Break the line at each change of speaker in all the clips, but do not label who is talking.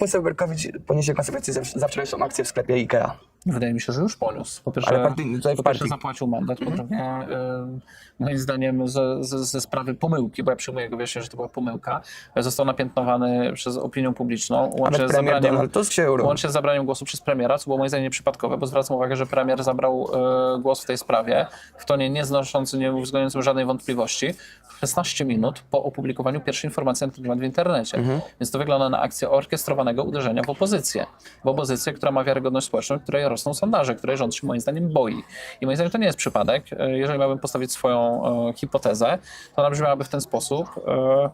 poseł Berkowicz poniesie konsekwencje za, wczorajszą akcję w sklepie IKEA.
Wydaje mi się, że już poniósł. Po pierwsze,
Ale partii-
po pierwsze zapłacił mandat, po drugie, y, moim zdaniem ze, ze, ze sprawy pomyłki, bo ja przyjmuję jego wyjaśnienie, że to była pomyłka, został napiętnowany przez opinię publiczną, łącznie z, zabraniem, łącznie z zabraniem głosu przez premiera, co było moim zdaniem nieprzypadkowe, bo zwracam uwagę, że premier zabrał y, głos w tej sprawie w tonie nieznoszącym, nie uwzględniającym żadnej wątpliwości, 16 minut po opublikowaniu pierwszej informacji na ten temat w internecie.
Mhm.
Więc to wygląda na akcję orkiestrowanego uderzenia w opozycję. W opozycję, która ma wiarygodność społeczną, której rosną sondaże, której rząd się moim zdaniem boi. I moim zdaniem to nie jest przypadek. E, Jeżeli miałbym postawić swoją e, hipotezę, to ona brzmiałaby w ten sposób, e,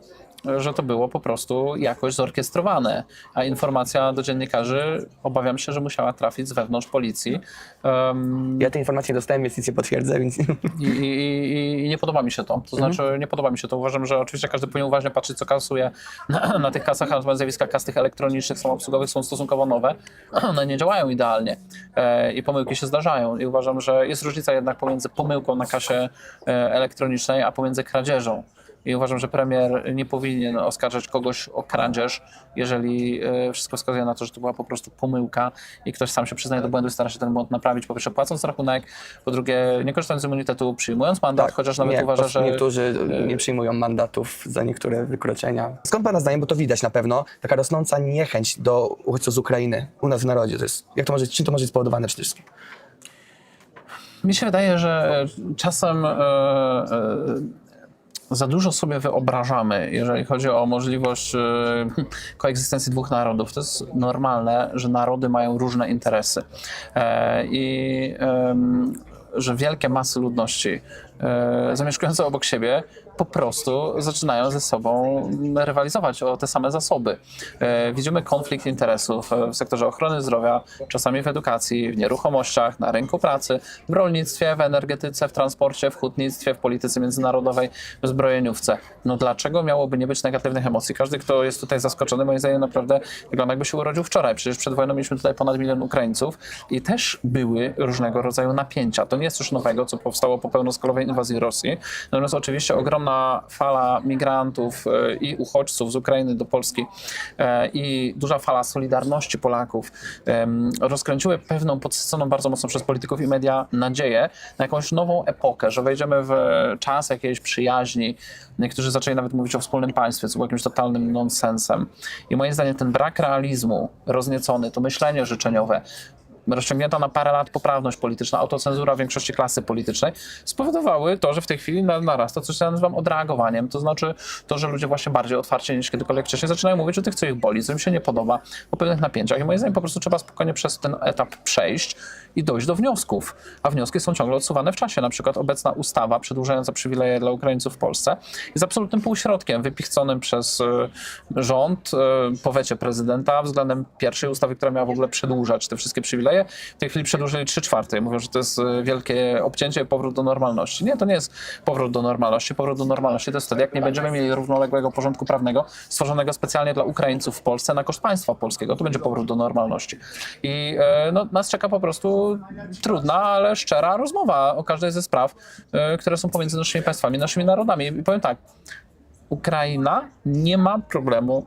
że to było po prostu jakoś zorkiestrowane, a informacja do dziennikarzy obawiam się, że musiała trafić z wewnątrz policji. Em,
Ja tej informacji nie dostałem, więc nic nie potwierdzę, więc...
i, i, i, nie podoba mi się to. To znaczy, nie podoba mi się to. Uważam, że oczywiście każdy powinien uważnie patrzeć, co kasuje na, na tych kasach, natomiast zjawiska kas tych elektronicznych, samoobsługowych są stosunkowo nowe. One nie działają idealnie i pomyłki się zdarzają. I uważam, że jest różnica jednak pomiędzy pomyłką na kasie e, elektronicznej, a pomiędzy kradzieżą. I uważam, że premier nie powinien oskarżać kogoś o kradzież, jeżeli e, wszystko wskazuje na to, że to była po prostu pomyłka i ktoś sam się przyznaje do błędu i stara się ten błąd naprawić. Po pierwsze płacąc rachunek, po drugie nie korzystając z immunitetu, przyjmując mandat, chociaż nawet
Tak, nie,
uważa, że... e,
Niektórzy nie przyjmują mandatów za niektóre wykroczenia. Skąd pana zdaniem, bo to widać na pewno, taka rosnąca niechęć do uchodźców z Ukrainy u nas w narodzie. To jest, jak to może, czym to może być spowodowane przede wszystkim?
Mi się wydaje, że czasem e, e, za dużo sobie wyobrażamy, jeżeli chodzi o możliwość e, koegzystencji dwóch narodów. To jest normalne, że narody mają różne interesy e, i że wielkie masy ludności e, zamieszkujące obok siebie po prostu zaczynają ze sobą rywalizować o te same zasoby. E, Widzimy konflikt interesów e, w sektorze ochrony zdrowia, czasami w edukacji, w nieruchomościach, na rynku pracy, w rolnictwie, w energetyce, w transporcie, w hutnictwie, w polityce międzynarodowej, w zbrojeniówce. No dlaczego miałoby nie być negatywnych emocji? Każdy, kto jest tutaj zaskoczony, moim zdaniem naprawdę wygląda jakby się urodził wczoraj. Przecież przed wojną mieliśmy tutaj ponad milion Ukraińców i też były różnego rodzaju napięcia. To nie jest coś nowego, co powstało po pełnoskalowej inwazji Rosji. Natomiast oczywiście ogromna fala migrantów e, i uchodźców z Ukrainy do Polski e, i duża fala solidarności Polaków rozkręciły pewną podsyconą bardzo mocno przez polityków i media nadzieję na jakąś nową epokę, że wejdziemy w czas jakiejś przyjaźni. Niektórzy zaczęli nawet mówić o wspólnym państwie, co było jakimś totalnym nonsensem. I moim zdaniem ten brak realizmu rozniecony, to myślenie życzeniowe, rozciągnięta na parę lat poprawność polityczna, autocenzura większości klasy politycznej spowodowały to, że w tej chwili na- narasta coś, co ja nazywam odreagowaniem. To znaczy to, że ludzie właśnie bardziej otwarcie niż kiedykolwiek wcześniej zaczynają mówić o tych, co ich boli, co im się nie podoba, o pewnych napięciach. I moim zdaniem po prostu trzeba spokojnie przez ten etap przejść i dojść do wniosków. A wnioski są ciągle odsuwane w czasie. Na przykład obecna ustawa przedłużająca przywileje dla Ukraińców w Polsce jest absolutnym półśrodkiem wypichconym przez e, rząd e, po wecie prezydenta względem pierwszej ustawy, która miała w ogóle przedłużać te wszystkie przywileje. W tej chwili przedłużyli 3 czwarte. Mówią, że to jest e, wielkie obcięcie powrót do normalności. Nie, to nie jest powrót do normalności. Powrót do normalności to jest wtedy, jak nie będziemy mieli równoległego porządku prawnego stworzonego specjalnie dla Ukraińców w Polsce na koszt państwa polskiego. To będzie powrót do normalności. I e, no, nas czeka po prostu trudna, ale szczera rozmowa o każdej ze spraw, e, które są pomiędzy naszymi państwami, naszymi narodami. I powiem tak, Ukraina nie ma problemu,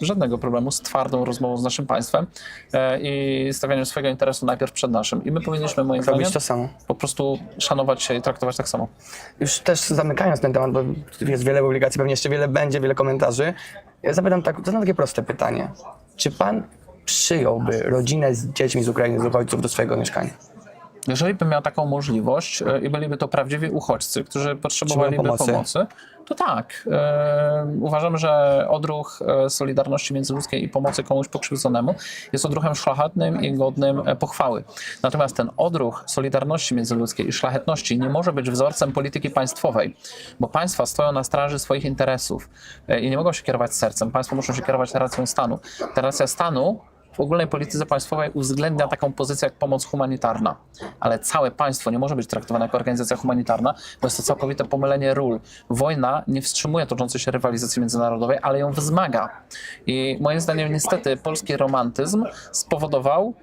żadnego problemu z twardą rozmową z naszym państwem e, i stawianiem swojego interesu najpierw przed naszym. I my powinniśmy, moim zdaniem,
Robić to samo.
po prostu szanować się i traktować tak samo.
Już też zamykając ten temat, bo jest wiele publikacji, pewnie jeszcze wiele będzie, wiele komentarzy. Ja zapytam tak, to na takie proste pytanie. Czy pan przyjąłby rodzinę z dziećmi z Ukrainy, z uchodźców do swojego mieszkania?
Jeżeli bym miał taką możliwość e, i byliby to prawdziwi uchodźcy, którzy potrzebowaliby
pomocy.
pomocy. to tak. E, uważam, że odruch e, solidarności międzyludzkiej i pomocy komuś pokrzywdzonemu jest odruchem szlachetnym i godnym e, pochwały. Natomiast ten odruch solidarności międzyludzkiej i szlachetności nie może być wzorcem polityki państwowej, bo państwa stoją na straży swoich interesów e, i nie mogą się kierować sercem. Państwo muszą się kierować racją stanu. Ta racja stanu w ogólnej polityce państwowej uwzględnia taką pozycję jak pomoc humanitarna, ale całe państwo nie może być traktowane jako organizacja humanitarna, bo jest to całkowite pomylenie ról. Wojna nie wstrzymuje toczącej się rywalizacji międzynarodowej, ale ją wzmaga. I moim zdaniem niestety polski romantyzm spowodował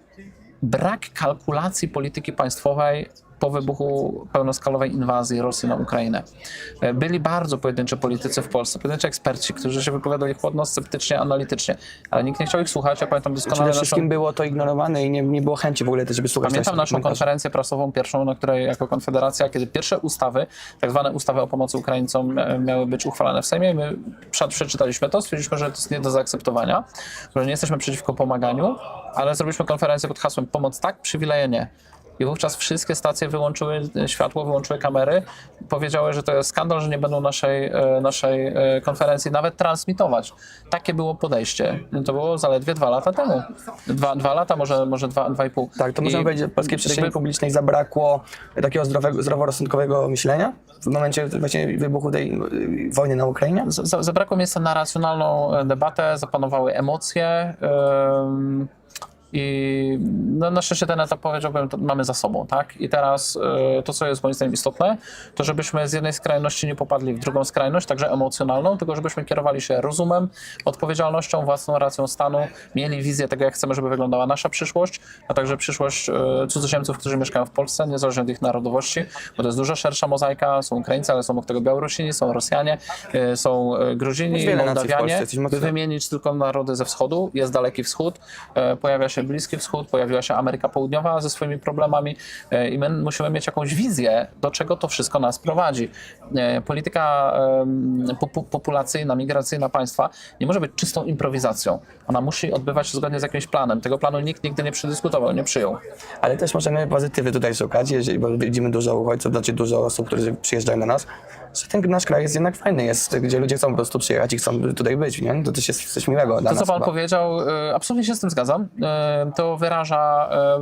brak kalkulacji polityki państwowej po wybuchu pełnoskalowej inwazji Rosji na Ukrainę. E, Byli bardzo pojedynczy politycy w Polsce, pojedynczy eksperci, którzy się wypowiadali chłodno, sceptycznie, analitycznie, ale nikt nie chciał ich słuchać. Ja pamiętam doskonale
Przede
naszą,
wszystkim było to ignorowane i nie, nie było chęci w ogóle też, żeby słuchać
Pamiętam naszą konferencję prasową pierwszą, na której jako Konfederacja, kiedy pierwsze ustawy, tak zwane ustawy o pomocy Ukraińcom e, miały być uchwalane w Sejmie i my przeczytaliśmy to, stwierdziliśmy, że to jest nie do zaakceptowania, że nie jesteśmy przeciwko pomaganiu, ale zrobiliśmy konferencję pod hasłem pomoc tak, przywileje nie. I wówczas wszystkie stacje wyłączyły e, światło, wyłączyły kamery, powiedziały, że to jest skandal, że nie będą naszej, e, naszej e, konferencji nawet transmitować. Takie było podejście. To było zaledwie dwa lata temu. Dwa, dwa lata, może, może dwa, dwa i pół.
Tak, to można powiedzieć, że polskiej przestrzeni publicznej zabrakło takiego zdrowego, zdroworozsądkowego myślenia w momencie właśnie wybuchu tej wojny na Ukrainie?
Z- za- Zabrakło miejsca na racjonalną debatę, zapanowały emocje. ym, I no, na szczęście ten etap powiedziałbym, mamy za sobą, tak? I teraz e, to, co jest moim zdaniem istotne, to żebyśmy z jednej skrajności nie popadli w drugą skrajność, także emocjonalną, tylko żebyśmy kierowali się rozumem, odpowiedzialnością, własną racją stanu, mieli wizję tego, jak chcemy, żeby wyglądała nasza przyszłość, a także przyszłość e, cudzoziemców, którzy mieszkają w Polsce, niezależnie od ich narodowości, bo to jest dużo szersza mozaika, są Ukraińcy, ale są obok tego Białorusini, są Rosjanie, e, są Gruzini,
jesteśmy
by wymienić tylko narody ze wschodu, jest Daleki Wschód, e, pojawia się Bliski Wschód, pojawiła się Ameryka Południowa ze swoimi problemami e, i my musimy mieć jakąś wizję, do czego to wszystko nas prowadzi. E, Polityka populacyjna, migracyjna państwa nie może być czystą improwizacją. Ona musi odbywać się zgodnie z jakimś planem. Tego planu nikt nigdy nie przedyskutował, nie przyjął.
Ale też możemy pozytywy tutaj szukać, jeżeli, bo widzimy dużo uchodźców, znaczy dużo osób, którzy przyjeżdżają do nas, że ten nasz kraj jest jednak fajny, jest, gdzie ludzie chcą po prostu przyjechać i chcą tutaj być, nie? To też jest coś miłego dla
To, co
nas
pan
chyba.
powiedział, e, absolutnie się z tym zgadzam. E, To wyraża. e,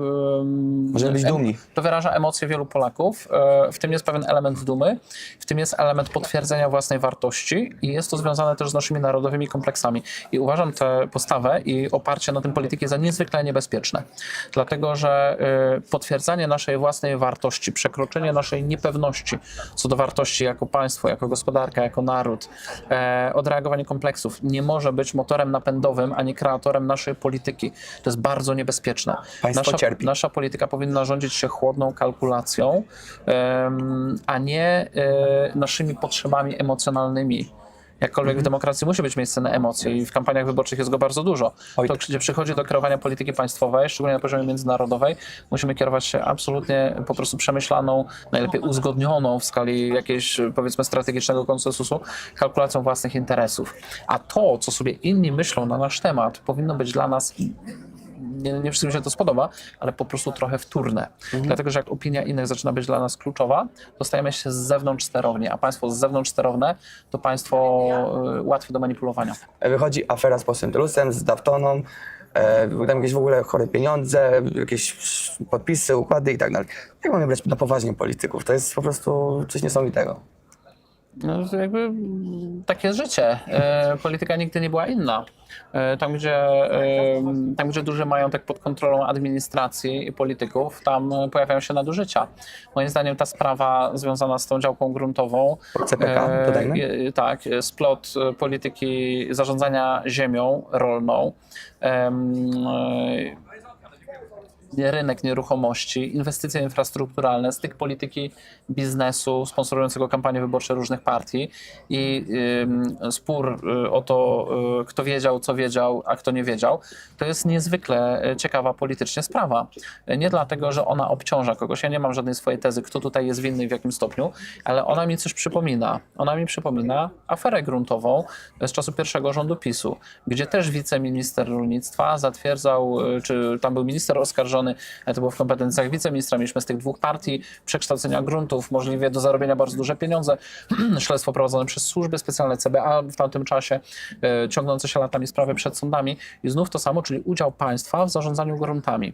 Możemy być
em-
dumni.
To wyraża emocje wielu Polaków. E, W tym jest pewien element dumy, w tym jest element potwierdzenia własnej wartości i jest to związane też z naszymi narodowymi kompleksami. I uważam tę postawę i oparcie na tym polityki za niezwykle niebezpieczne. Dlatego, że e, potwierdzanie naszej własnej wartości, przekroczenie naszej niepewności co do wartości jako państwo, jako gospodarka, jako naród, e, odreagowanie kompleksów nie może być motorem napędowym ani kreatorem naszej polityki. To jest bardzo niebezpieczne.
Państwo
nasza,
cierpi.
nasza polityka powinna rządzić się chłodną kalkulacją, a nie e, naszymi potrzebami emocjonalnymi. Jakkolwiek w demokracji musi być miejsce na emocje i w kampaniach wyborczych jest go bardzo dużo.
Oj,
To,
tak.
gdzie przychodzi do kreowania polityki państwowej, szczególnie na poziomie międzynarodowej, musimy kierować się absolutnie po prostu przemyślaną, najlepiej uzgodnioną w skali jakiegoś powiedzmy strategicznego konsensusu, kalkulacją własnych interesów. A to, co sobie inni myślą na nasz temat, powinno być dla nas nie, nie wszystkim się to spodoba, ale po prostu trochę wtórne. Dlatego, że jak opinia innych zaczyna być dla nas kluczowa, to stajemy się z zewnątrz sterowni, a państwo z zewnątrz sterowne to państwo y, łatwe do manipulowania.
Wychodzi afera z Postentlusem, z Daftoną, e, tam jakieś w ogóle chore pieniądze, jakieś podpisy, układy i tak dalej. Jak mamy brać na poważnie polityków? To jest po prostu coś niesamowitego.
No, jakby takie życie. E, polityka nigdy nie była inna. E, tam, gdzie, e, tam, gdzie duży majątek pod kontrolą administracji i polityków, tam e, pojawiają się nadużycia. Moim zdaniem ta sprawa związana z tą działką gruntową,
CPK,
je- tak, splot e, polityki zarządzania ziemią rolną, e, rynek nieruchomości, inwestycje infrastrukturalne, styk polityki biznesu sponsorującego kampanie wyborcze różnych partii i ym, spór y, o to, y, kto wiedział, co wiedział, a kto nie wiedział, to jest niezwykle y, ciekawa politycznie sprawa. Y, Nie dlatego, że ona obciąża kogoś, ja nie mam żadnej swojej tezy, kto tutaj jest winny i w jakim stopniu, ale ona mi coś przypomina. Ona mi przypomina aferę gruntową z czasu pierwszego rządu PiSu, gdzie też wiceminister rolnictwa zatwierdzał, y, czy tam był minister oskarżony, ale to było w kompetencjach wiceministra, mieliśmy z tych dwóch partii przekształcenia gruntów, możliwie do zarobienia bardzo duże pieniądze, śledztwo prowadzone przez służby specjalne CBA w tamtym czasie, y, ciągnące się latami sprawy przed sądami i znów to samo, czyli udział państwa w zarządzaniu gruntami.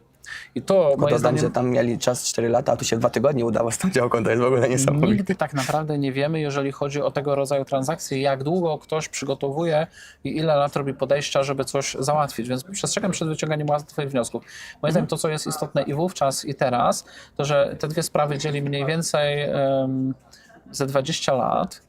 I to moim
Dodam,
zdaniem...
że tam mieli czas 4 lata, a tu się dwa tygodnie udało z tą działką, to jest w ogóle niesamowite.
Nigdy tak naprawdę nie wiemy, jeżeli chodzi o tego rodzaju transakcje, jak długo ktoś przygotowuje i ile lat robi podejścia, żeby coś załatwić. Więc przestrzegam przed wyciąganiem łatwych wniosków. Moim zdaniem to, co jest istotne i wówczas, i teraz, to że te dwie sprawy dzieli mniej więcej em, ze 20 lat.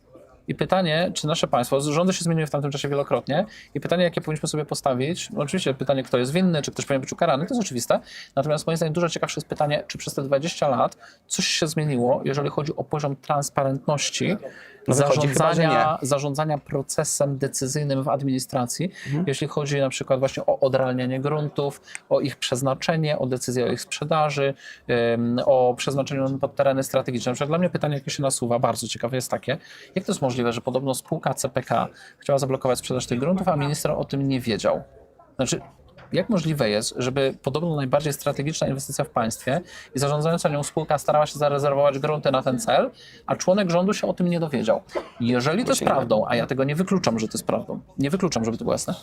I pytanie, czy nasze państwo, rządy się zmieniły w tamtym czasie wielokrotnie, i pytanie, jakie powinniśmy sobie postawić, no oczywiście pytanie, kto jest winny, czy ktoś powinien być ukarany, to jest oczywiste. Natomiast moim zdaniem dużo ciekawsze jest pytanie, czy przez te 20 lat coś się zmieniło, jeżeli chodzi o poziom transparentności
No wychodzi chyba, że
zarządzania, zarządzania procesem decyzyjnym w administracji,
Mhm.
jeśli chodzi na przykład właśnie o odrealnianie gruntów, o ich przeznaczenie, o decyzję o ich sprzedaży, o przeznaczeniu pod tereny strategiczne. Na przykład dla mnie pytanie, jakie się nasuwa, bardzo ciekawe jest takie, jak to jest możliwe, że podobno spółka CPK chciała zablokować sprzedaż tych gruntów, a minister o tym nie wiedział? Znaczy, jak możliwe jest, żeby podobno najbardziej strategiczna inwestycja w państwie i zarządzająca nią spółka starała się zarezerwować grunty na ten cel, a członek rządu się o tym nie dowiedział? Jeżeli to jest prawdą, a ja tego nie wykluczam, że to jest prawdą, nie wykluczam, żeby to było jasne,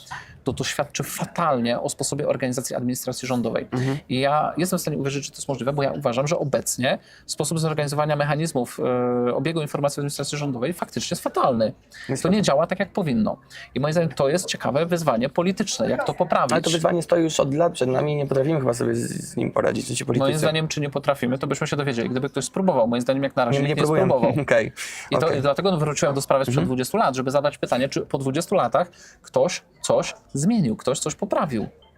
to to świadczy fatalnie o sposobie organizacji administracji rządowej. I ja jestem w stanie uwierzyć, że to jest możliwe, bo ja uważam, że obecnie sposób zorganizowania mechanizmów e, obiegu informacji w administracji rządowej faktycznie jest fatalny. To nie działa tak, jak powinno. I moim zdaniem to jest ciekawe wyzwanie polityczne, jak to poprawić.
Ale to wyzwanie stoi już od lat przed nami i nie potrafimy chyba sobie z, z nim poradzić, co ci politycy.
Moim zdaniem, czy nie potrafimy, to byśmy się dowiedzieli, gdyby ktoś spróbował. Moim zdaniem, jak na razie
nie, nie
nikt nie spróbował.
Okej.
I, to.
Mhm.
I dlatego wróciłem do sprawy sprzed 20 lat, żeby zadać pytanie, czy po 20 latach ktoś coś zmienił, ktoś coś poprawił.